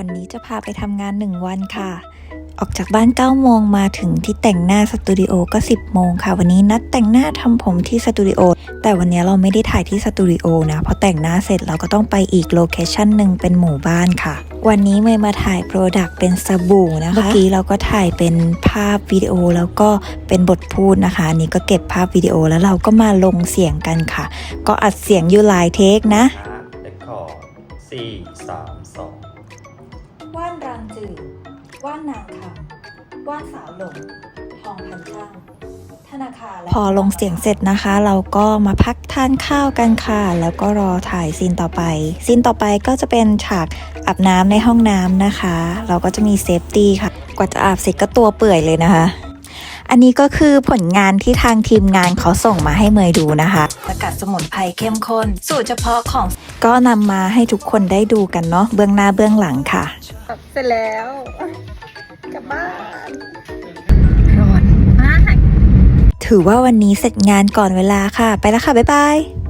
วันนี้จะพาไปทำงานหนึ่งวันค่ะ ออกจากบ้าน9โมงมาถึงที่แต่งหน้าสตูดิโอก็ 10 โมงค่ะ วันนี้นัดแต่งหน้าทำผมที่สตูดิโอ แต่วันนี้เราไม่ได้ถ่ายที่สตูดิโอนะ เพราะแต่งหน้าเสร็จเราก็ต้องไปอีกโลเคชั่นหนึ่งเป็นหมู่บ้านค่ะ วันนี้เมย์มาถ่ายโปรดักต์เป็นสบู่นะคะ เมื่อกี้เราก็ถ่ายเป็นภาพวิดีโอแล้วก็เป็นบทพูดนะคะนี่ก็เก็บภาพวิดีโอแล้วเราก็มาลงเสียงกันค่ะ ก็อัดเสียงอยู่หลายเทคนะ record 4 3 2 ว่านรางจืดว่านนางคำว่านสาวหลงทองพันช่างธนาคารพอลงเสียงเสร็จนะคะ เราก็มาพักทานข้าวกันค่ะ แล้วก็รอถ่ายซีนต่อไปซีนต่อไปก็จะเป็นฉากอาบน้ำในห้องน้ำนะคะ เราก็จะมีเซฟตี้ค่ะ กว่าจะอาบเสร็จก็ตัวเปื่อยเลยนะคะ อันนี้ก็คือผลงานที่ทางทีมงานเขาส่งมาให้เมยดูนะคะสกัดสมุนไพรเข้มข้น สูตรเฉพาะของ ก็นำมาให้ทุกคนได้ดูกันเนาะเบื้องหน้าเบื้องหลังค่ะ เสร็จแล้ว กลับบ้านถือว่าวันนี้เสร็จงานก่อนเวลาค่ะ ไปแล้วค่ะ บ๊ายบาย